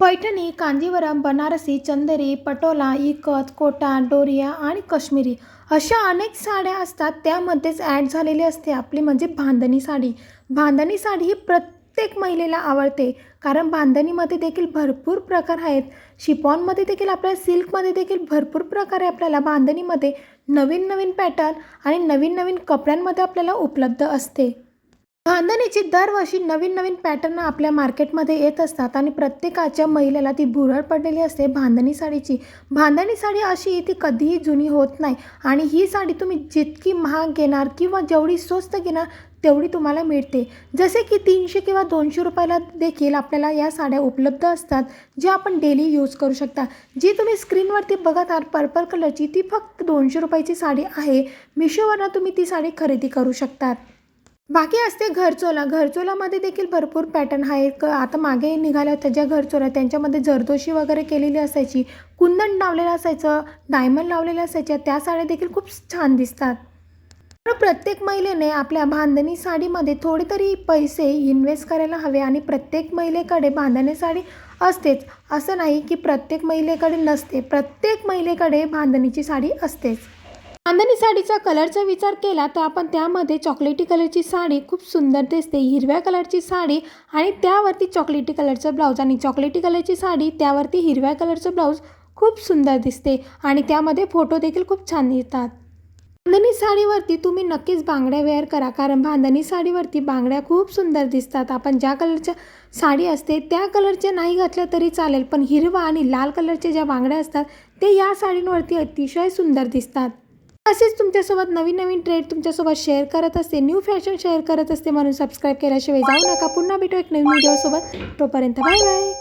पैठणी कांजीवरम बनारसी चंदेरी पटोला इकत कोटा डोरिया आणि काश्मीरी अशा अनेक साड्या असतात. त्यामध्येच ॲड झालेली असते आपली म्हणजे बांधणी साडी. बांधणी साडी ही प्रत्येक महिलेला आवडते कारण बांधणीमध्ये देखील भरपूर प्रकार आहेत. शिपॉनमध्ये देखील आपल्याला सिल्कमध्ये देखील भरपूर प्रकार आहे आपल्याला बांधणीमध्ये नवीन नवीन पॅटर्न आणि नवीन नवीन कपड्यांमध्ये आपल्याला उपलब्ध असते. बांधणीची दरवर्षी नवीन नवीन पॅटर्न आपल्या मार्केटमध्ये येत असतात आणि प्रत्येकाच्या महिलेला ती भुरळ पडलेली असते भांधणी साडीची. भांधणी साडी अशी ती कधीही जुनी होत नाही आणि ही साडी तुम्ही जितकी महाग घेणार किंवा जेवढी स्वस्त घेणार तेवढी तुम्हाला मिळते. जसे की तीनशे किंवा दोनशे रुपयाला देखील आपल्याला या साड्या उपलब्ध असतात ज्या आपण डेली यूज करू शकता. जी तुम्ही स्क्रीनवरती बघत आहात पर्पल कलरची ती फक्त दोनशे रुपयाची साडी आहे. मिशोवरनं तुम्ही ती साडी खरेदी करू शकतात. बाकी असते घरचोला. घरचोलामध्ये देखील भरपूर पॅटर्न आहे क आता मागे निघाल्या होत्या ज्या घरचोला त्यांच्यामध्ये जरदोशी वगैरे केलेली असायची. कुंदन लावलेलं असायचं डायमंड लावलेलं असायचं त्या साड्या देखील खूप छान दिसतात. प्रत्येक महिलेने आपल्या बांधणी साडीमध्ये थोडे तरी पैसे इन्व्हेस्ट करायला हवे आणि प्रत्येक महिलेकडे बांधणी साडी असतेच. असं नाही की प्रत्येक महिलेकडे नसते. प्रत्येक महिलेकडे बांधणीची साडी असतेच. बांधणी साडीचा कलरचा विचार केला तर आपण त्यामध्ये चॉकलेटी कलरची साडी खूप सुंदर दिसते हिरव्या कलरची साडी आणि त्यावरती चॉकलेटी कलरचं ब्लाऊज आणि चॉकलेटी कलरची साडी त्यावरती हिरव्या कलरचं ब्लाऊज खूप सुंदर दिसते आणि त्यामध्ये फोटो देखील खूप छान येतात. बांधणी साडीवरती तुम्ही नक्कीच बांगड्या वेअर करा कारण बांधणी साडीवरती बांगड्या खूप सुंदर दिसतात. आपण ज्या कलरच्या साडी असते त्या कलरच्या नाही घातल्या तरी चालेल पण हिरवा आणि लाल कलरच्या ज्या बांगड्या असतात ते या साडींवरती अतिशय सुंदर दिसतात. तसेच तुमच्यासोबत नवीन नवीन ट्रेड तुमच्यासोबत शेअर करत असते. न्यू फॅशन शेअर करत असते म्हणून सबस्क्राईब केल्याशिवाय जाऊ नका. पुन्हा भेटू एक नवीन व्हिडिओसोबत तोपर्यंत बाय बाय